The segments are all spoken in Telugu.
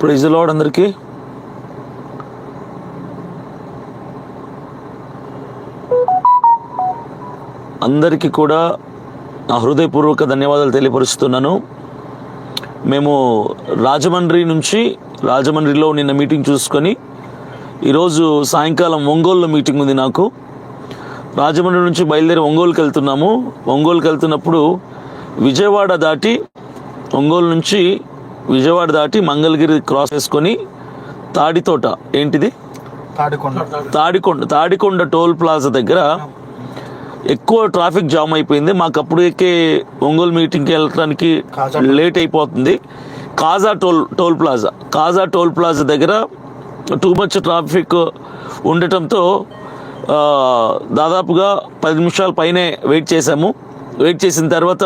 Praise Lord అందరికీ. అందరికీ కూడా నా హృదయపూర్వక ధన్యవాదాలు తెలియపరుస్తున్నాను. మేము రాజమండ్రి నుంచి రాజమండ్రిలో నిన్న మీటింగ్ చూసుకొని ఈరోజు సాయంకాలం ఒంగోలులో మీటింగ్ ఉంది నాకు. రాజమండ్రి నుంచి బయలుదేరి ఒంగోలుకి వెళ్తున్నాము. ఒంగోలుకి వెళ్తున్నప్పుడు విజయవాడ దాటి ఒంగోలు నుంచి విజయవాడ దాటి మంగళగిరి క్రాస్ చేసుకొని తాడితోట ఏంటిది? తాడికొండ. తాడికొండ తాడికొండ టోల్ ప్లాజా దగ్గర ఎక్కువ ట్రాఫిక్ జామ్ అయిపోయింది. మాకు అప్పటికే ఒంగోలు మీటింగ్కి వెళ్ళడానికి లేట్ అయిపోతుంది. Kaza toll toll plaza Kaza toll plaza దగ్గర టూ మచ్ ట్రాఫిక్ ఉండటంతో దాదాపుగా పది నిమిషాల పైనే వెయిట్ చేశాము. వెయిట్ చేసిన తర్వాత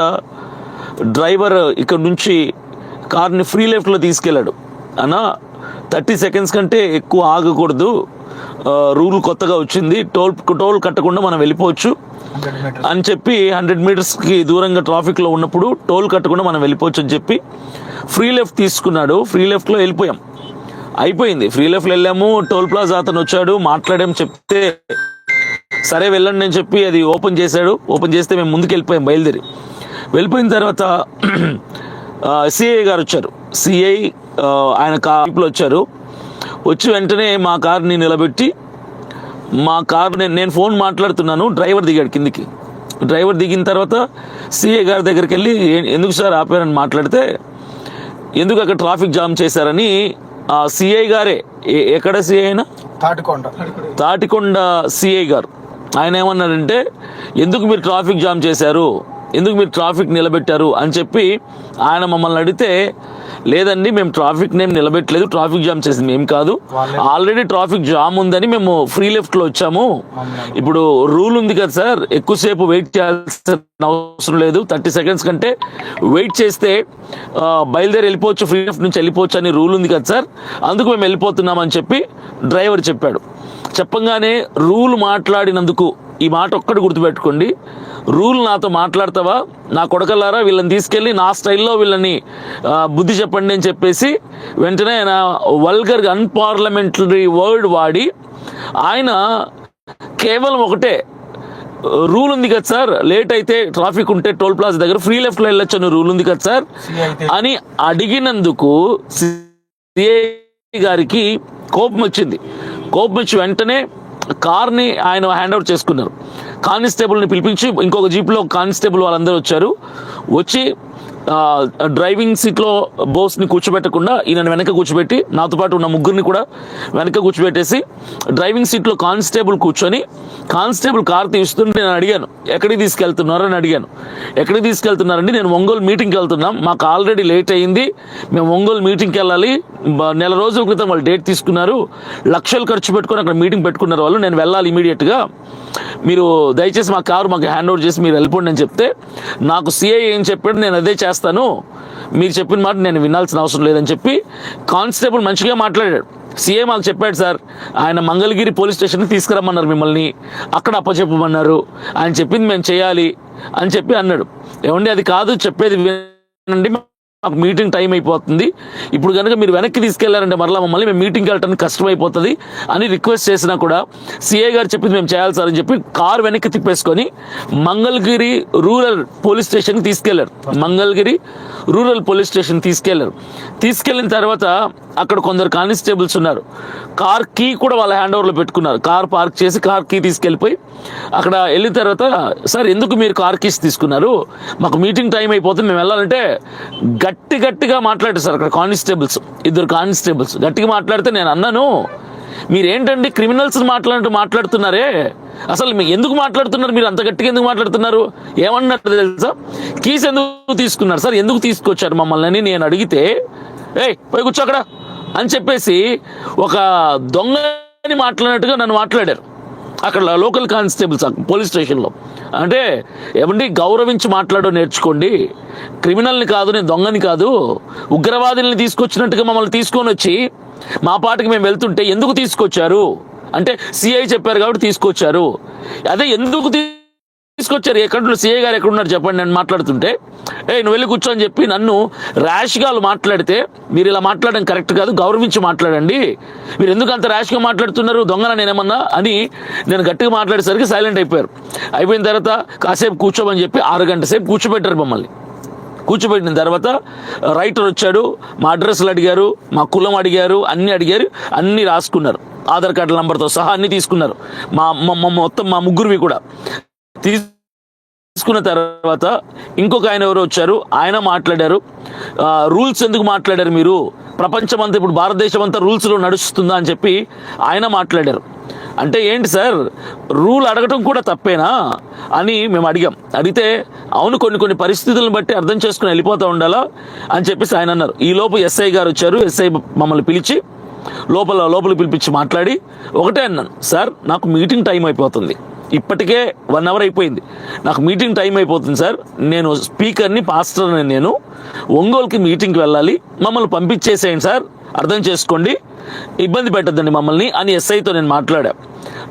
డ్రైవర్ ఇక్కడ నుంచి కార్ని ఫ్రీ లెఫ్ట్లో తీసుకెళ్ళాడు. అన్నా థర్టీ సెకండ్స్ కంటే ఎక్కువ ఆగకూడదు. రూల్ కొత్తగా వచ్చింది. టోల్ టోల్ కట్టకుండా మనం వెళ్ళిపోవచ్చు. అని చెప్పి హండ్రెడ్ మీటర్స్కి దూరంగా ట్రాఫిక్లో ఉన్నప్పుడు టోల్ కట్టకుండా మనం వెళ్ళిపోవచ్చు అని చెప్పి ఫ్రీ లెఫ్ట్ తీసుకున్నాడు. ఫ్రీ లెఫ్ట్లో వెళ్ళిపోయాం. అయిపోయింది. ఫ్రీ లెఫ్ట్లో వెళ్ళాము. టోల్ ప్లాజా అతను వచ్చాడు. మాట్లాడాం చెప్తే సరే వెళ్ళండి అని చెప్పి అది ఓపెన్ చేశాడు. ఓపెన్ చేస్తే మేము ముందుకు వెళ్ళిపోయాం బయలుదేరి. వెళ్ళిపోయిన తర్వాత సిఐ గారు వచ్చారు. సిఐ ఆయన కార్లో వచ్చారు. వచ్చి వెంటనే మా కార్ని నిలబెట్టి మా కార్ నేను నేను ఫోన్ మాట్లాడుతున్నాను డ్రైవర్ దిగాడు కిందికి. డ్రైవర్ దిగిన తర్వాత సిఏ గారి దగ్గరికి వెళ్ళి "ఏ- ఎందుకు సార్ ఆపారని మాట్లాడితే ఎందుకు అక్కడ ట్రాఫిక్ జామ్ చేశారని ఆ సిఐ గారే ఎక్కడ సిఐ అయినా తాటికొండ. తాటికొండ సిఐ గారు. ఆయన ఏమన్నారంటే ఎందుకు మీరు ట్రాఫిక్ జామ్ చేశారు? ఎందుకు మీరు ట్రాఫిక్ నిలబెట్టారు అని చెప్పి ఆయన మమ్మల్ని అడిగితే లేదండి మేము ట్రాఫిక్ నేమ్ నిలబెట్టలేదు ట్రాఫిక్ జామ్ చేసింది మేము కాదు. ఆల్రెడీ ట్రాఫిక్ జామ్ ఉందని మేము ఫ్రీ లెఫ్ట్లో వచ్చాము ఇప్పుడు రూల్ ఉంది కదా సార్ ఎక్కువసేపు వెయిట్ చేయాల్సిన అవసరం లేదు. థర్టీ సెకండ్స్ కంటే వెయిట్ చేస్తే బయలుదేరి వెళ్ళిపోవచ్చు ఫ్రీ లెఫ్ట్ నుంచి వెళ్ళిపోవచ్చు అని రూల్ ఉంది కదా సార్. అందుకు మేము వెళ్ళిపోతున్నాం అని చెప్పి డ్రైవర్ చెప్పాడు. చెప్పంగానే రూల్ మాట్లాడినందుకు ఈ మాట ఒక్కటి గుర్తుపెట్టుకోండి. రూల్ నాతో మాట్లాడతావా? నా కొడకల్లారా? వీళ్ళని తీసుకెళ్ళి నా స్టైల్లో వీళ్ళని బుద్ధి చెప్పండి అని చెప్పేసి వెంటనే ఆయన వల్గర్గా అన్పార్లమెంటరీ వర్డ్ వాడి ఆయన కేవలం ఒకటే రూల్ ఉంది కదా సార్ లేట్ అయితే ట్రాఫిక్ ఉంటే టోల్ ప్లాజా దగ్గర ఫ్రీ లెఫ్ట్లో వెళ్ళొచ్చు అని రూల్ ఉంది కదా సార్ అని అడిగినందుకు సిఐ గారికి కోపం వచ్చింది. కోపం వచ్చి వెంటనే కార్ని ఆయన హ్యాండ్ ఓవర్ చేసుకున్నారు. కానిస్టేబుల్ని పిలిపించి ఇంకొక జీప్లో కానిస్టేబుల్ వాళ్ళందరూ వచ్చారు. వచ్చి డ్రైవింగ్ సీట్లో బోస్ని కూర్చోబెట్టకుండా ఈయన వెనక కూర్చోబెట్టి నాతో పాటు ఉన్న ముగ్గురిని కూడా వెనక కూర్చోబెట్టేసి డ్రైవింగ్ సీట్లో కానిస్టేబుల్ కూర్చొని కానిస్టేబుల్ కార్ తీస్తుంటే నేను అడిగాను ఎక్కడికి తీసుకెళ్తున్నారు? అని అడిగాను. ఎక్కడికి తీసుకెళ్తున్నారండి? నేను ఒంగోలు మీటింగ్కి వెళ్తున్నాం. మాకు ఆల్రెడీ లేట్ అయింది. మేము ఒంగోలు మీటింగ్కి వెళ్ళాలి. నెల రోజుల క్రితం వాళ్ళు డేట్ తీసుకున్నారు. లక్షలు ఖర్చు పెట్టుకొని అక్కడ మీటింగ్ పెట్టుకున్నారు వాళ్ళు. నేను వెళ్ళాలి ఇమీడియట్గా. మీరు దయచేసి మా కారు మాకు హ్యాండ్ ఓవర్ చేసి మీరు వెళ్ళిపోండి అని చెప్తే నాకు సిఐ ఏం చెప్పాడు నేను అదే చేస్తాను మీరు చెప్పిన మాట నేను వినాల్సిన అవసరం లేదని చెప్పి కానిస్టేబుల్ మంచిగా మాట్లాడాడు. సీఏ మాకు చెప్పాడు సార్ ఆయన మంగళగిరి పోలీస్ స్టేషన్కి తీసుకురమ్మన్నారు మిమ్మల్ని. అక్కడ అప్పచెప్పమన్నారు. ఆయన చెప్పింది మేము చేయాలి అని చెప్పి అన్నాడు. ఏమండి అది కాదు చెప్పేది వినండి. మాకు మీటింగ్ టైం అయిపోతుంది. ఇప్పుడు కనుక మీరు వెనక్కి తీసుకెళ్ళారంటే మరలా మమ్మల్ని మేము మీటింగ్కి వెళ్ళడానికి కష్టమైపోతుంది అని రిక్వెస్ట్ చేసినా కూడా సిఐ గారు చెప్పింది మేము చేయాలి సార్ అని చెప్పి కార్ వెనక్కి తిప్పేసుకొని మంగళగిరి రూరల్ పోలీస్ స్టేషన్కి తీసుకెళ్ళారు. మంగళగిరి రూరల్ పోలీస్ స్టేషన్ తీసుకెళ్ళారు. తీసుకెళ్ళిన తర్వాత అక్కడ కొందరు కానిస్టేబుల్స్ ఉన్నారు. కార్ కీ కూడా వాళ్ళ హ్యాండ్ ఓవర్లో పెట్టుకున్నారు. కార్ పార్క్ చేసి కార్ కీ తీసుకెళ్ళిపోయి అక్కడ వెళ్ళిన తర్వాత సార్ ఎందుకు మీరు కార్ కీస్ తీసుకున్నారు? మాకు మీటింగ్ టైం అయిపోతుంది మేము వెళ్ళాలంటే గట్టి గట్టిగా మాట్లాడారు సార్ అక్కడ కానిస్టేబుల్స్ ఇద్దరు కానిస్టేబుల్స్. గట్టిగా మాట్లాడితే నేను అన్నాను మీరేంటండి క్రిమినల్స్ మాట్లాడుతూ మాట్లాడుతున్నారే? అసలు మీ ఎందుకు మాట్లాడుతున్నారు? మీరు అంత గట్టిగా ఎందుకు మాట్లాడుతున్నారు? ఏమన్నట్టు తెలుసా? కీస్ ఎందుకు తీసుకున్నారు? సార్ ఎందుకు తీసుకొచ్చారు మమ్మల్ని? అని నేను అడిగితే ఏయ్ పోయి కూర్చో అక్కడ. అని చెప్పేసి ఒక దొంగని మాట్లాడినట్టుగా నన్ను మాట్లాడారు. అక్కడ లోకల్ కానిస్టేబుల్స్ పోలీస్ స్టేషన్లో. అంటే ఏమండి గౌరవించి మాట్లాడడం నేర్చుకోండి. క్రిమినల్ని కాదు నేను దొంగని కాదు. ఉగ్రవాదుల్ని తీసుకొచ్చినట్టుగా మమ్మల్ని తీసుకొని వచ్చి మా పాటికి మేము వెళ్తుంటే ఎందుకు తీసుకొచ్చారు? అంటే సిఐ చెప్పారు కాబట్టి తీసుకొచ్చారు. అదే ఎందుకు తీ- తీసుకొచ్చారు. ఎక్కడ సీఏ గారు ఎక్కడున్నారు చెప్పండి. నేను మాట్లాడుతుంటే ఏ నువ్వు వెళ్ళి కూర్చో అని చెప్పి నన్ను ర్యాష్గా మాట్లాడితే మీరు ఇలా మాట్లాడడం కరెక్ట్ కాదు గౌరవించి మాట్లాడండి. మీరు ఎందుకు అంత ర్యాష్గా మాట్లాడుతున్నారు? దొంగన నేనేమన్నా? అని నేను గట్టిగా మాట్లాడేసరికి సైలెంట్ అయిపోయారు. అయిపోయిన తర్వాత కాసేపు కూర్చోమని చెప్పి ఆరు గంట సేపు కూర్చోబెట్టారు మమ్మల్ని. కూర్చోబెట్టిన తర్వాత రైటర్ వచ్చాడు మా అడ్రస్లు అడిగారు మా కులం అడిగారు అన్ని అడిగారు అన్ని రాసుకున్నారు. ఆధార్ కార్డు నంబర్తో సహా అన్ని తీసుకున్నారు. మా మా మొత్తం మా ముగ్గురువి కూడా. తీసుకున్న తర్వాత ఇంకొక ఆయన ఎవరు వచ్చారు ఆయన మాట్లాడారు. రూల్స్ ఎందుకు మాట్లాడారు మీరు? ప్రపంచం అంతా ఇప్పుడు భారతదేశం అంతా రూల్స్లో నడుస్తుందా అని చెప్పి ఆయన మాట్లాడారు. అంటే ఏంటి సార్ రూల్ అడగటం కూడా తప్పేనా అని మేము అడిగాం. అడిగితే అవును కొన్ని కొన్ని పరిస్థితులను బట్టి అర్థం చేసుకుని వెళ్ళిపోతూ ఉండాలా అని చెప్పేసి ఆయన అన్నారు. ఈ లోపు ఎస్ఐ గారు వచ్చారు ఎస్ఐ మమ్మల్ని పిలిచి లోపల లోపల పిలిపించి మాట్లాడి ఒకటే అన్నాను. సార్ నాకు మీటింగ్ టైం అయిపోతుంది. ఇప్పటికే వన్ అవర్ అయిపోయింది. నాకు మీటింగ్ టైం అయిపోతుంది సార్ నేను స్పీకర్ని పాస్టర్ని నేను ఒంగోలుకి మీటింగ్కి వెళ్ళాలి. మమ్మల్ని పంపించేసేయండి సార్ అర్థం చేసుకోండి. ఇబ్బంది పెట్టద్దండి మమ్మల్ని అని ఎస్ఐతో నేను మాట్లాడా.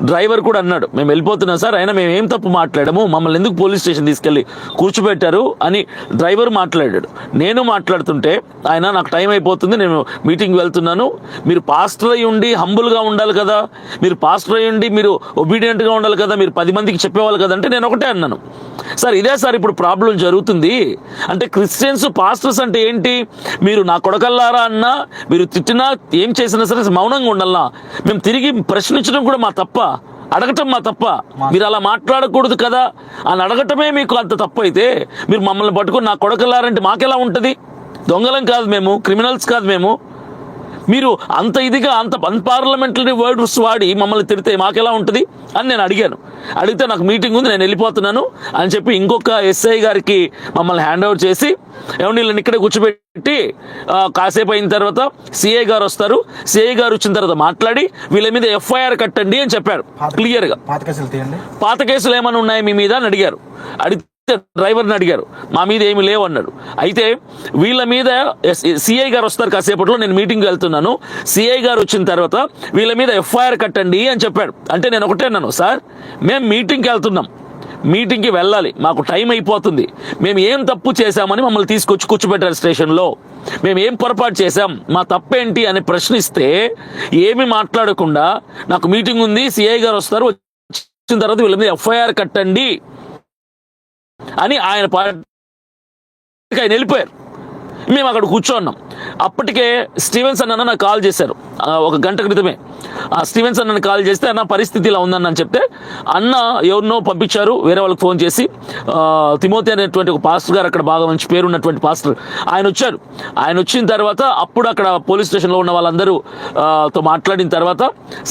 డ్రైవర్ కూడా అన్నాడు మేము వెళ్ళిపోతున్నాం సార్ అయినా మేము ఏం తప్పు మాట్లాడము మమ్మల్ని ఎందుకు పోలీస్ స్టేషన్ తీసుకెళ్ళి కూర్చోబెట్టారు? అని డ్రైవర్ మాట్లాడాడు. నేను మాట్లాడుతుంటే ఆయన నాకు టైం అయిపోతుంది నేను మీటింగ్ వెళ్తున్నాను. మీరు పాస్టర్ అయి ఉండి హంబుల్గా ఉండాలి కదా. మీరు పాస్టర్ అయి ఉండి మీరు ఒబీడియంట్గా ఉండాలి కదా. మీరు పది మందికి చెప్పేవాళ్ళు కదంటే నేను ఒకటే అన్నాను. సార్ ఇదే సార్ ఇప్పుడు ప్రాబ్లం జరుగుతుంది. అంటే క్రిస్టియన్స్ పాస్టర్స్ అంటే ఏంటి? మీరు నా కొడకల్లారా అన్నా? మీరు తిట్టినా ఏం చేసినా సరే మౌనంగా ఉండాలనా మేము తిరిగి ప్రశ్నించడం కూడా మా తప్ప అడగటం మా తప్ప. మీరు అలా మాట్లాడకూడదు కదా? అని అడగటమే మీకు అంత తప్పు అయితే మీరు మమ్మల్ని పట్టుకొని నా కొడకల్లారంటే మాకెలా ఉంటుంది? దొంగలం కాదు మేము క్రిమినల్స్ కాదు మేము. మీరు అంత ఇదిగా అంత అన్పార్లమెంటరీ వర్డ్స్ వాడి మమ్మల్ని తిడితే మాకెలా ఉంటుంది? అని నేను అడిగాను. అడిగితే నాకు మీటింగ్ ఉంది నేను వెళ్ళిపోతున్నాను అని చెప్పి ఇంకొక ఎస్ఐ గారికి మమ్మల్ని హ్యాండ్ ఓవర్ చేసి ఏమండి వీళ్ళని ఇక్కడే కూర్చోబెట్టి కాసేపు అయిన తర్వాత సిఐ గారు వస్తారు. సిఐ గారు వచ్చిన తర్వాత మాట్లాడి వీళ్ళ మీద ఎఫ్ఐఆర్ కట్టండి అని చెప్పాడు క్లియర్గా పాత కేసులు తీయండి. పాత కేసులు ఏమైనా ఉన్నాయి మీ మీద? అని అడిగారు. అడిగితే డ్రైవర్ని అడిగారు మా మీద ఏమి లేవు అన్నాడు. అయితే వీళ్ళ మీద సిఐ గారు వస్తారు కాసేపట్లో నేను మీటింగ్కి వెళ్తున్నాను. సిఐ గారు వచ్చిన తర్వాత వీళ్ళ మీద ఎఫ్ఐఆర్ కట్టండి అని చెప్పాడు. అంటే నేను ఒకటే అన్నాను సార్ మేము మీటింగ్కి వెళ్తున్నాం. మీటింగ్కి వెళ్ళాలి. మాకు టైం అయిపోతుంది. మేము ఏం తప్పు చేశామని మమ్మల్ని తీసుకొచ్చి కూర్చోబెట్టారు స్టేషన్లో. మేము ఏం పొరపాటు చేశాం? మా తప్పేంటి? అని ప్రశ్నిస్తే ఏమి మాట్లాడకుండా నాకు మీటింగ్ ఉంది సిఐ గారు వస్తారు వచ్చిన తర్వాత వీళ్ళ మీద ఎఫ్ఐఆర్ కట్టండి. అని ఆయన పార్టీకి ఆయన వెళ్ళిపోయారు. మేము అక్కడ కూర్చోన్నాం. అప్పటికే స్టీవెన్సన్ అన్న నాకు కాల్ చేశారు. ఒక గంట క్రితమే. ఆ స్టీవెన్సన్ నన్ను కాల్ చేస్తే అన్న పరిస్థితి ఇలా ఉందన్న అని చెప్తే అన్న ఎవరినో పంపించారు వేరే వాళ్ళకి ఫోన్ చేసి తిమోతి అనేటువంటి ఒక పాస్టర్ గారు అక్కడ బాగా మంచి పేరు ఉన్నటువంటి పాస్టర్ ఆయన వచ్చారు. ఆయన వచ్చిన తర్వాత అప్పుడు అక్కడ పోలీస్ స్టేషన్లో ఉన్న వాళ్ళందరూ తో మాట్లాడిన తర్వాత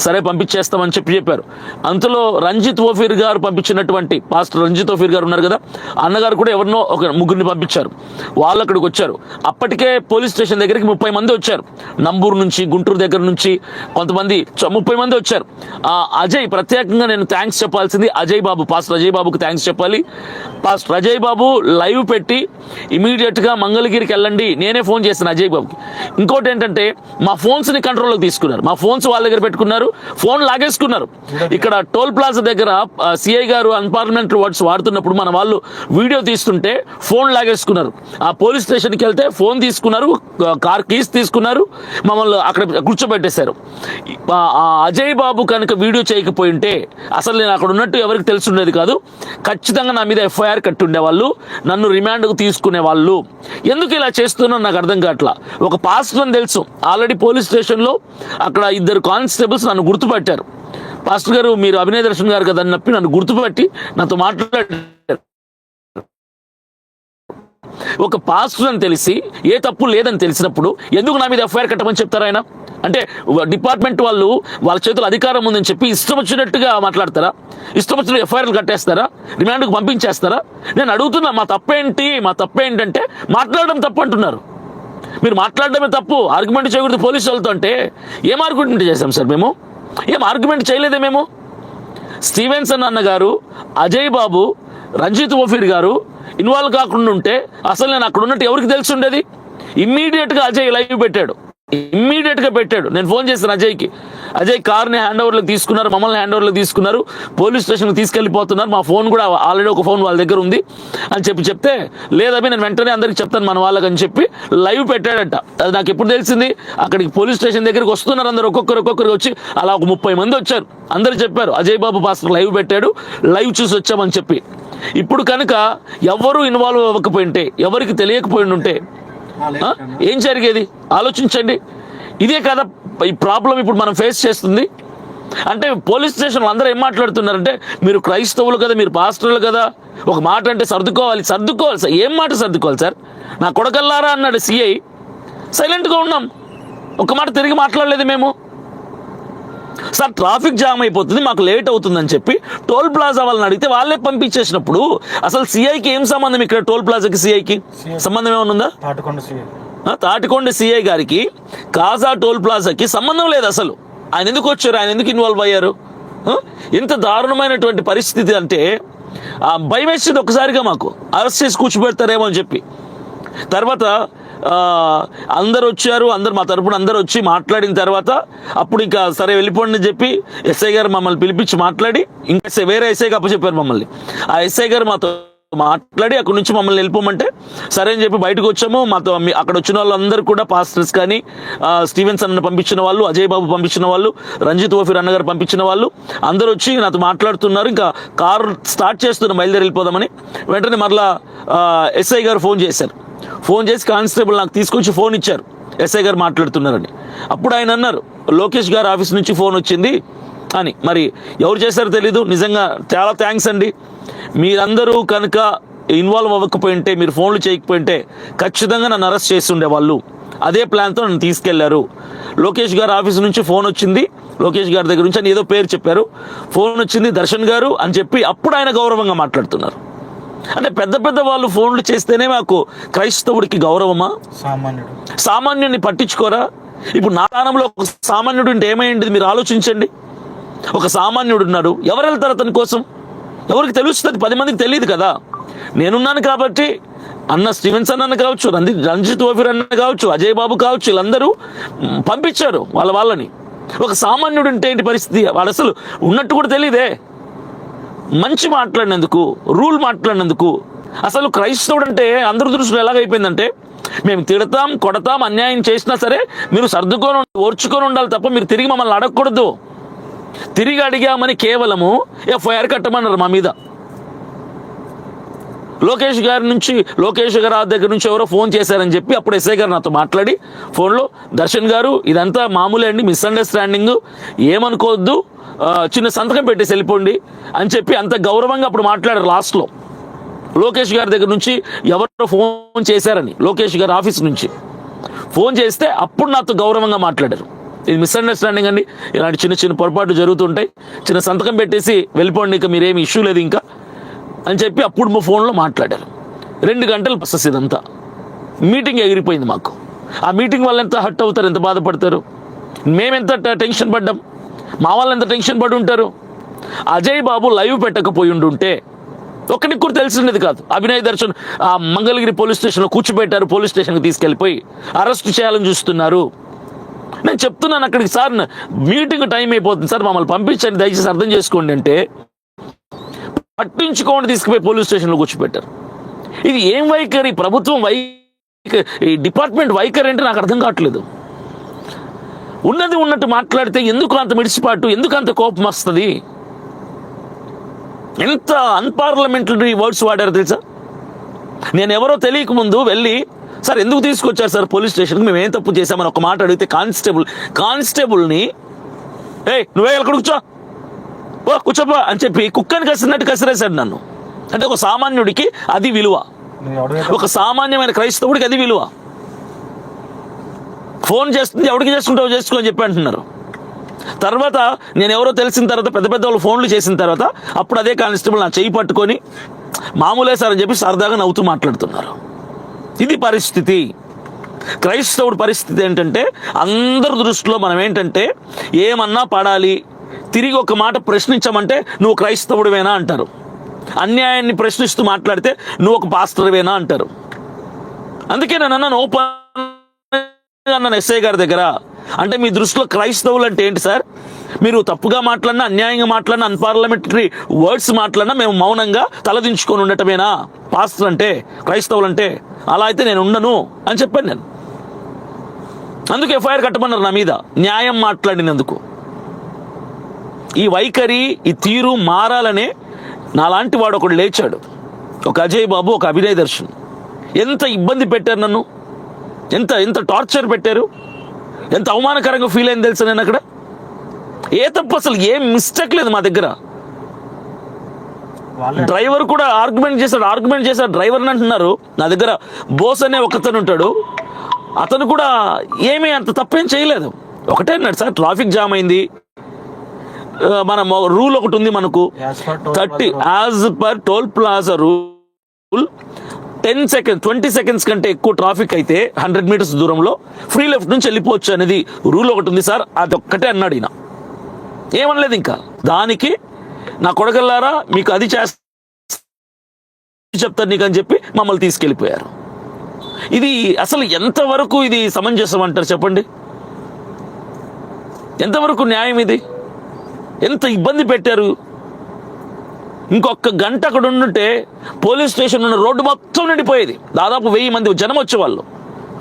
సరే పంపించేస్తామని చెప్పి చెప్పారు. అంతలో రంజిత్ ఓఫీర్ గారు పంపించినటువంటి పాస్టర్ రంజిత్ ఓఫీర్ గారు ఉన్నారు కదా అన్నగారు కూడా ఎవరినో ఒక ముగ్గురిని పంపించారు. వాళ్ళు అక్కడికి వచ్చారు. అప్పటికే పోలీస్ స్టేషన్ దగ్గరికి ముప్పై మంది వచ్చారు. నంబూరు నుంచి గుంటూరు దగ్గర నుంచి కొంతమంది చ- ముప్పై మంది వచ్చారు. ఆ అజయ్ ప్రత్యేకంగా నేను థ్యాంక్స్ చెప్పాల్సింది అజయ్ బాబు పాస్టర్ అజయ్ బాబుకి థ్యాంక్స్ చెప్పాలి. పాస్టర్ అజయ్ బాబు లైవ్ పెట్టి ఇమీడియట్గా మంగళగిరికి వెళ్ళండి. నేనే ఫోన్ చేశాను అజయ్ బాబుకి. ఇంకోటి ఏంటంటే మా ఫోన్స్ని కంట్రోల్లోకి తీసుకున్నారు. మా ఫోన్స్ వాళ్ళ దగ్గర పెట్టుకున్నారు. ఫోన్ లాగేసుకున్నారు. ఇక్కడ టోల్ ప్లాజా దగ్గర సిఐ గారు అన్పార్లమెంటరీ వర్డ్స్ వాడుతున్నప్పుడు మన వాళ్ళు వీడియో తీస్తుంటే ఫోన్ లాగేసుకున్నారు. ఆ పోలీస్ స్టేషన్కి వెళ్తే ఫోన్ తీసుకున్నారు కార్ కీస్ తీసుకున్నారు. మమ్మల్ని అక్కడ కూర్చో కూర్చోబెట్టేశారు. ఆ- అజయ్ బాబు కనుక వీడియో చేయకపోయి ఉంటే అసలు నేను అక్కడ ఉన్నట్టు ఎవరికి తెలిసి ఉండేది కాదు. ఖచ్చితంగా నా మీద ఎఫ్ఐఆర్ కట్టి ఉండేవాళ్ళు నన్ను రిమాండ్కు తీసుకునే వాళ్ళు ఎందుకు ఇలా చేస్తున్నా నాకు అర్థం కావట్లా. ఒక పాస్టర్ అని తెలుసు. ఆల్రెడీ పోలీస్ స్టేషన్లో అక్కడ ఇద్దరు కానిస్టేబుల్స్ నన్ను గుర్తుపట్టారు. పాస్టర్ గారు మీరు అభినయ దర్శన్ గారు కదా అని చెప్పి నన్ను గుర్తుపట్టి నాతో మాట్లాడారు. ఒక పాస్టర్ అని తెలిసి ఏ తప్పు లేదని తెలిసినప్పుడు ఎందుకు నా మీద ఎఫ్ఐఆర్ కట్టమని చెప్తారు ఆయన? అంటే డిపార్ట్మెంట్ వాళ్ళు వాళ్ళ చేతులు అధికారం ఉందని చెప్పి ఇష్టం వచ్చినట్టుగా మాట్లాడతారా? ఇష్టం వచ్చిన ఎఫ్ఐఆర్లు కట్టేస్తారా? రిమాండ్కు పంపించేస్తారా? నేను అడుగుతున్నా మా తప్పేంటి? మా తప్పేంటంటే మాట్లాడడం తప్పు అంటున్నారు. మీరు మాట్లాడడమే తప్పు. ఆర్గ్యుమెంట్ చేయకూడదు పోలీసు వాళ్ళతో అంటే ఏం ఆర్గ్యుమెంట్ చేశాం సార్ మేము? ఏం ఆర్గ్యుమెంట్ చేయలేదే మేము? స్టీవెన్సన్ అన్నగారు అజయ్ బాబు రంజిత్ ఓఫీర్ గారు ఇన్వాల్వ్ కాకుండా ఉంటే అసలు నేను అక్కడ ఉన్నట్టు ఎవరికి తెలిసి ఉండేది? ఇమ్మీడియట్గా అజయ్ లైవ్ పెట్టాడు. ఇమ్మీడియట్గా పెట్టాడు. నేను ఫోన్ చేశాను అజయ్కి. అజయ్ కార్ని హ్యాండ్ ఓవర్లో తీసుకున్నారు మమ్మల్ని హ్యాండ్ ఓవర్లో తీసుకున్నారు పోలీస్ స్టేషన్కి తీసుకెళ్ళిపోతున్నారు మా ఫోన్ కూడా ఆల్రెడీ ఒక ఫోన్ వాళ్ళ దగ్గర ఉంది. అని చెప్పి చెప్తే లేదవి నేను వెంటనే అందరికి చెప్తాను మన వాళ్ళకి అని చెప్పి లైవ్ పెట్టాడట. అది నాకు ఎప్పుడు తెలిసింది? అక్కడికి పోలీస్ స్టేషన్ దగ్గరికి వస్తున్నారు అందరు. ఒక్కొక్కరు ఒక్కొక్కరు వచ్చి అలా ఒక ముప్పై మంది వచ్చారు. అందరు చెప్పారు అజయ్ బాబు పాస్టర్ లైవ్ పెట్టాడు లైవ్ చూసి వచ్చామని చెప్పి. ఇప్పుడు కనుక ఎవరు ఇన్వాల్వ్ అవ్వకపోయింటే ఎవరికి తెలియకపోయి ఉంటే ఏం జరిగేది? ఆలోచించండి. ఇదే కదా ఈ ప్రాబ్లం ఇప్పుడు మనం ఫేస్ చేస్తుంది. అంటే పోలీస్ స్టేషన్లో అందరూ ఏం మాట్లాడుతున్నారంటే మీరు క్రైస్తవులు కదా మీరు పాస్టర్లు కదా ఒక మాట అంటే సర్దుకోవాలి సర్దుకోవాలి సార్. ఏం మాట సర్దుకోవాలి సార్? నా కొడకల్లారా? అన్నాడు సిఐ సైలెంట్గా ఉన్నాం. ఒక మాట తిరిగి మాట్లాడలేదు మేము. సార్ ట్రాఫిక్ జామ్ అయిపోతుంది మాకు లేట్ అవుతుందని చెప్పి టోల్ ప్లాజా వాళ్ళని అడిగితే వాళ్ళే పంపించేసినప్పుడు అసలు సిఐకి ఏం సంబంధం ఇక్కడ టోల్ ప్లాజాకి సిఐకి? సంబంధం ఏమైనా ఉందా? తాటికొండ సిఐ. గారికి కాజా టోల్ ప్లాజాకి సంబంధం లేదు అసలు. ఆయన ఎందుకు వచ్చారు? ఆయన ఎందుకు ఇన్వాల్వ్ అయ్యారు? ఇంత దారుణమైనటువంటి పరిస్థితి అంటే ఆ, భయం వేసింది ఒకసారిగా మాకు. అరెస్ట్ చేసి కూర్చోబెడతారేమో అని చెప్పి. తర్వాత అందరు వచ్చారు అందరు మా తరపున అందరు వచ్చి మాట్లాడిన తర్వాత అప్పుడు ఇంకా సరే వెళ్ళిపోండి అని చెప్పి ఎస్ఐ గారు మమ్మల్ని పిలిపించి మాట్లాడి ఇంకా ఎస్ఐ- వేరే ఎస్ఐకి అప్పచెప్పారు మమ్మల్ని. ఆ ఎస్ఐ గారు మాతో మాట్లాడి అక్కడ నుంచి మమ్మల్ని వెళ్ళిపోమంటే సరే అని చెప్పి బయటకు వచ్చాము. మాతో అక్కడ వచ్చిన వాళ్ళందరూ కూడా పాస్టర్స్ కానీ స్టీవెన్స్ అన్న పంపించిన వాళ్ళు అజయ్ బాబు పంపించిన వాళ్ళు రంజిత్ ఓఫీర్ అన్నగారు పంపించిన వాళ్ళు అందరూ వచ్చి నాతో మాట్లాడుతున్నారు. ఇంకా కారు స్టార్ట్ చేస్తున్న బయలుదేరి వెళ్ళిపోదామని. వెంటనే మరలా ఎస్ఐ గారు ఫోన్ చేశారు. ఫోన్ చేసి కానిస్టేబుల్ నాకు తీసుకొచ్చి ఫోన్ ఇచ్చారు. ఎస్ఐ గారు మాట్లాడుతున్నారని. అప్పుడు ఆయన అన్నారు లోకేష్ గారు ఆఫీస్ నుంచి ఫోన్ వచ్చింది అని. మరి ఎవరు చేశారో తెలీదు నిజంగా చాలా థ్యాంక్స్ అండి. మీరందరూ కనుక ఇన్వాల్వ్ అవ్వకపోయింటే మీరు ఫోన్లు చేయకపోయింటే ఖచ్చితంగా నన్ను అరెస్ట్ చేస్తుండే వాళ్ళు. అదే ప్లాన్తో నన్ను తీసుకెళ్ళారు. లోకేష్ గారు ఆఫీస్ నుంచి ఫోన్ వచ్చింది. లోకేష్ గారి దగ్గర నుంచి అని ఏదో పేరు చెప్పారు. ఫోన్ వచ్చింది దర్శన్ గారు అని చెప్పి అప్పుడు ఆయన గౌరవంగా మాట్లాడుతున్నారు. అంటే పెద్ద పెద్ద వాళ్ళు ఫోన్లు చేస్తేనే మాకు క్రైస్తవుడికి గౌరవమా? సామాన్యుడు. సామాన్యుడిని పట్టించుకోరా? ఇప్పుడు నా స్థానంలో ఒక సామాన్యుడు ఉంటే ఏమైంది? మీరు ఆలోచించండి. ఒక సామాన్యుడు ఉన్నాడు. ఎవరు వెళ్తారు అతని కోసం? ఎవరికి తెలుస్తుంది? పది మందికి తెలియదు కదా. నేనున్నాను కాబట్టి అన్న స్టీవెన్సన్ అన్న కావచ్చు రంజిత్ రంజిత్ ఓఫీర్ అన్న కావచ్చు అజయ్ బాబు కావచ్చు వీళ్ళందరూ పంపించారు వాళ్ళ వాళ్ళని. ఒక సామాన్యుడు ఉంటే ఏంటి పరిస్థితి? వాడు అసలు ఉన్నట్టు కూడా తెలియదే. మంచి మాట్లాడినందుకు రూల్ మాట్లాడినందుకు అసలు క్రైస్తవుడు అంటే అందరి దృష్టిలో ఎలాగైపోయిందంటే మేము తిడతాం కొడతాం అన్యాయం చేసినా సరే మీరు సర్దుకొని ఓర్చుకొని ఉండాలి తప్ప మీరు తిరిగి మమ్మల్ని అడగకూడదు. తిరిగి అడిగామని కేవలము ఎఫ్ఐఆర్ కట్టమన్నారు మా మీద. లోకేష్ గారి నుంచి లోకేష్ గారి దగ్గర నుంచి ఎవరో ఫోన్ చేశారని చెప్పి అప్పుడు ఎస్ఐ గారు నాతో మాట్లాడి ఫోన్లో దర్శన్ గారు ఇదంతా మామూలే అండి మిస్అండర్స్టాండింగ్. ఏమనుకోవద్దు చిన్న సంతకం పెట్టేసి వెళ్ళిపోండి అని చెప్పి అంత గౌరవంగా అప్పుడు మాట్లాడారు లాస్ట్లో. లోకేష్ గారి దగ్గర నుంచి ఎవరో ఫోన్ చేశారని లోకేష్ గారి ఆఫీస్ నుంచి. ఫోన్ చేస్తే అప్పుడు నాతో గౌరవంగా మాట్లాడారు. ఇది మిస్అండర్స్టాండింగ్ అండి ఇలాంటి చిన్న చిన్న పొరపాట్లు జరుగుతుంటాయి. చిన్న సంతకం పెట్టేసి వెళ్ళిపోండి ఇక మీరేమి ఇష్యూ లేదు ఇంకా. అని చెప్పి అప్పుడు మా ఫోన్లో మాట్లాడారు. రెండు గంటలు ప్రసెస్ ఇదంతా. మీటింగ్ ఎగిరిపోయింది మాకు. ఆ మీటింగ్ వల్ల ఎంత హట్ అవుతారు ఎంత బాధపడతారు? మేమెంత టెన్షన్ పడ్డాం? మా వాళ్ళు ఎంత టెన్షన్ పడి ఉంటారు? అజయ్ బాబు లైవ్ పెట్టకపోయి ఉండుంటే ఒక్కడికి కూడా తెలిసినది కాదు. అభినయ్ దర్శన్ ఆ మంగళగిరి పోలీస్ స్టేషన్లో కూర్చోబెట్టారు పోలీస్ స్టేషన్కి తీసుకెళ్ళిపోయి అరెస్ట్ చేయాలని చూస్తున్నారు. నేను చెప్తున్నాను అక్కడికి సార్ మీటింగ్ టైం అయిపోతుంది సార్ మమ్మల్ని పంపించండి దయచేసి అర్థం చేసుకోండి అంటే పట్టించుకోండి తీసుకుపోయి పోలీస్ స్టేషన్లో కూర్చోబెట్టారు ఇది ఏం వైఖరి? ప్రభుత్వం వైఖరి ఈ డిపార్ట్మెంట్ వైఖరి అంటే నాకు అర్థం కావట్లేదు. ఉన్నది ఉన్నట్టు మాట్లాడితే ఎందుకు అంత మిడిసిపాటు? ఎందుకు అంత కోపం వస్తుంది? ఎంత అన్పార్లమెంటరీ వర్డ్స్ వాడారు తెలుసా? నేను ఎవరో తెలియక ముందు వెళ్ళి సార్ ఎందుకు తీసుకొచ్చారు సార్ పోలీస్ స్టేషన్కి? మేము ఏం తప్పు చేశామని ఒక మాట అడిగితే కానిస్టేబుల్ కానిస్టేబుల్ని ఏ నువ్వే ఇక్కడ కూర్చో. ఓ కూర్చోపా అని చెప్పి కుక్కని కసిరినట్టు కసిరేశాడు నన్ను. అంటే ఒక సామాన్యుడికి అది విలువ. ఒక సామాన్యమైన క్రైస్తవుడికి అది విలువ. ఫోన్ చేస్తుంది ఎవరికి చేసుకుంటావు చేసుకో అని చెప్పి అంటున్నారు. తర్వాత నేను ఎవరో తెలిసిన తర్వాత పెద్ద పెద్ద వాళ్ళు ఫోన్లు చేసిన తర్వాత అప్పుడు అదే కానిస్టేబుల్ నా చేయి పట్టుకొని మామూలే సార్ అని చెప్పి సరదాగా నవ్వుతూ మాట్లాడుతున్నారు. ఇది పరిస్థితి. క్రైస్తవుడి పరిస్థితి ఏంటంటే అందరి దృష్టిలో మనం ఏంటంటే ఏమన్నా పడాలి తిరిగి ఒక మాట ప్రశ్నించమంటే నువ్వు క్రైస్తవుడివేనా అంటారు. అన్యాయాన్ని ప్రశ్నిస్తూ మాట్లాడితే నువ్వు ఒక పాస్టర్వేనా అంటారు. అందుకే నేను అన్నాను ఓపెన్ అన్నాను ఎస్ఐ గారి దగ్గర. అంటే మీ దృష్టిలో క్రైస్తవులు అంటే ఏంటి సార్? మీరు తప్పుగా మాట్లాడినా అన్యాయంగా మాట్లాడినా అన్పార్లమెంటరీ వర్డ్స్ మాట్లాడినా మేము మౌనంగా తలదించుకొని ఉండటమేనా? పాస్టర్ అంటే క్రైస్తవులు అంటే అలా అయితే నేను ఉండను అని చెప్పాను నేను. అందుకు ఎఫ్ఐఆర్ కట్టమన్నారు నా మీద. న్యాయం మాట్లాడినందుకు. ఈ వైఖరి ఈ తీరు మారాలనే నాలాంటి వాడు ఒకడు లేచాడు. ఒక అజయ్ బాబు ఒక అభినయ్ దర్శన్. ఎంత ఇబ్బంది పెట్టారు నన్ను? ఎంత ఎంత టార్చర్ పెట్టారు? ఎంత అవమానకరంగా ఫీల్ అయింది తెలుసా నేను అక్కడ? ఏ తప్పు అసలు ఏం మిస్టేక్ లేదు మా దగ్గర. డ్రైవర్ కూడా ఆర్గ్యుమెంట్ చేశాడు ఆర్గ్యుమెంట్ చేశాడు. డ్రైవర్ అంటున్నారు నా దగ్గర బోస్ అనే ఒకతను ఉంటాడు. అతను కూడా ఏమీ అంత తప్పేం చేయలేదు. ఒకటే అన్నాడు సార్ ట్రాఫిక్ జామ్ అయింది. మన రూల్ ఒకటి ఉంది మనకు. Thirty as per toll plaza rule ten second twenty seconds కంటే ఎక్కువ ట్రాఫిక్ అయితే హండ్రెడ్ మీటర్స్ దూరంలో ఫ్రీ లెఫ్ట్ నుంచి వెళ్ళిపోవచ్చు అనేది రూల్ ఒకటి ఉంది సార్. అది ఒక్కటే అన్నాడు ఈయన. ఏమనలేదు ఇంకా. దానికి నా కొడగల్లారా మీకు అది చేస్తా చెప్తాను నీకు అని చెప్పి మమ్మల్ని తీసుకెళ్ళిపోయారు. ఇది అసలు ఎంతవరకు ఇది సమంజసం అంటారు చెప్పండి? ఎంతవరకు న్యాయం ఇది? ఎంత ఇబ్బంది పెట్టారు? ఇంకొక గంట అక్కడ ఉండుంటే పోలీస్ స్టేషన్ ఉన్న రోడ్డు మొత్తం నిండిపోయేది. దాదాపు వెయ్యి మంది జనం వచ్చేవాళ్ళు.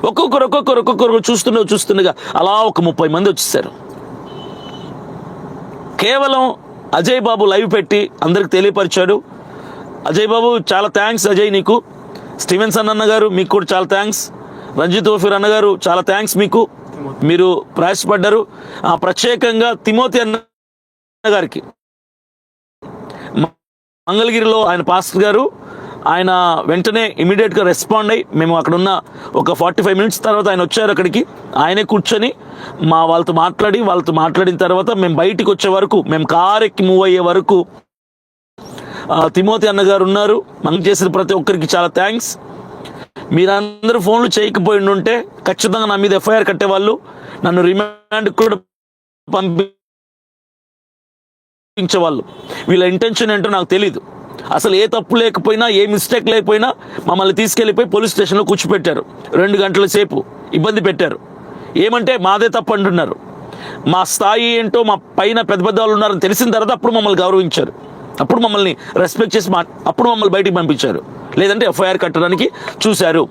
ఒక్కొక్కరు ఒక్కొక్కరు ఒక్కొక్కరు చూస్తుండగా చూస్తుండగా అలా ఒక ముప్పై మంది వచ్చేసారు. కేవలం అజయ్ బాబు లైవ్ పెట్టి అందరికి తెలియపరిచాడు. అజయ్ బాబు చాలా థ్యాంక్స్ అజయ్ నీకు. స్టీవెన్సన్ అన్నగారు మీకు కూడా చాలా థ్యాంక్స్ రంజిత్ ఓఫీర్ అన్నగారు చాలా థ్యాంక్స్ మీకు. మీరు ప్రయాసపడ్డారు. ఆ ప్రత్యేకంగా తిమోతి అన్న గారికి. మంగళగిరిలో ఆయన పాస్టర్ గారు ఆయన వెంటనే ఇమీడియట్గా రెస్పాండ్ అయ్యి మేము అక్కడ ఉన్న ఒక ఫార్టీ ఫైవ్ మినిట్స్ తర్వాత ఆయన వచ్చారు అక్కడికి ఆయనే కూర్చొని మా వాళ్ళతో మాట్లాడి వాళ్ళతో మాట్లాడిన తర్వాత మేము బయటికి వచ్చే వరకు మేము కార్ ఎక్కి మూవ్ అయ్యే వరకు తిమోతి అన్నగారు ఉన్నారు. మనకు చేసిన ప్రతి ఒక్కరికి చాలా థ్యాంక్స్ మీరందరూ ఫోన్లు చేయకపోయి ఉంటే ఖచ్చితంగా నా మీద ఎఫ్ఐఆర్ కట్టేవాళ్ళు. నన్ను రిమాండ్ కూడా పంపి వాళ్ళు వీళ్ళ ఇంటెన్షన్ ఏంటో నాకు తెలియదు అసలు ఏ తప్పు లేకపోయినా ఏ మిస్టేక్ లేకపోయినా మమ్మల్ని తీసుకెళ్ళిపోయి పోలీస్ స్టేషన్లో కూర్చోపెట్టారు. రెండు గంటల సేపు ఇబ్బంది పెట్టారు. ఏమంటే మాదే తప్పు అంటున్నారు. మా స్థాయి ఏంటో మా పైన పెద్ద పెద్ద వాళ్ళు ఉన్నారని తెలిసిన తర్వాత అప్పుడు మమ్మల్ని గౌరవించారు. అప్పుడు మమ్మల్ని రెస్పెక్ట్ చేసి మా అప్పుడు మమ్మల్ని బయటికి పంపించారు. లేదంటే ఎఫ్ఐఆర్ కట్టడానికి చూశారు.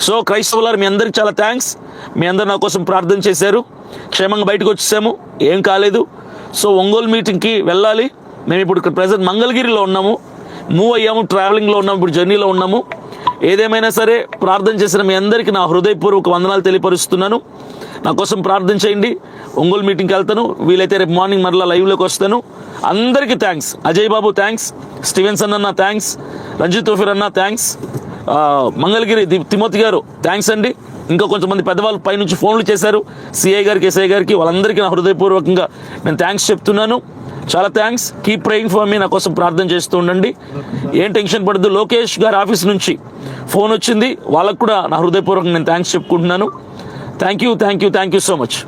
సో క్రైస్తవులారు మీ అందరికి చాలా థ్యాంక్స్ మీ అందరు నా కోసం ప్రార్థన చేశారు. క్షేమంగా బయటకు వచ్చేసాము. ఏం కాలేదు. సో ఒంగోలు మీటింగ్కి వెళ్ళాలి. మేము ఇప్పుడు ఇక్కడ ప్రజెంట్ మంగళగిరిలో ఉన్నాము. మూవ్ అయ్యాము ట్రావెలింగ్లో ఉన్నాము ఇప్పుడు జర్నీలో ఉన్నాము. ఏదేమైనా సరే ప్రార్థన చేసిన మీ అందరికీ నా హృదయపూర్వక వందనాలు తెలియపరుస్తున్నాను. నా కోసం ప్రార్థన చేయండి. ఒంగోలు మీటింగ్కి వెళ్తాను. వీలైతే రేపు మార్నింగ్ మరలా లైవ్లోకి వస్తాను. అందరికీ thanks Ajay Babu thanks Stevenson అన్న థ్యాంక్స్ రంజిత్ తోఫీర్ అన్న థ్యాంక్స్ మంగళగిరి తిమోతి గారు థ్యాంక్స్ అండి. ఇంకా కొంతమంది పెద్దవాళ్ళు పైనుంచి ఫోన్లు చేశారు. సిఐ గారికి ఎస్ఐ గారికి వాళ్ళందరికీ నా హృదయపూర్వకంగా నేను థ్యాంక్స్ చెప్తున్నాను. చాలా thanks keep praying for me నా కోసం ప్రార్థన చేస్తూ ఉండండి. ఏం టెన్షన్ పడద్దు. లోకేష్ గారి ఆఫీస్ నుంచి ఫోన్ వచ్చింది. వాళ్ళకు కూడా నా హృదయపూర్వకంగా నేను థ్యాంక్స్ చెప్పుకుంటున్నాను. Thank you thank you thank you so much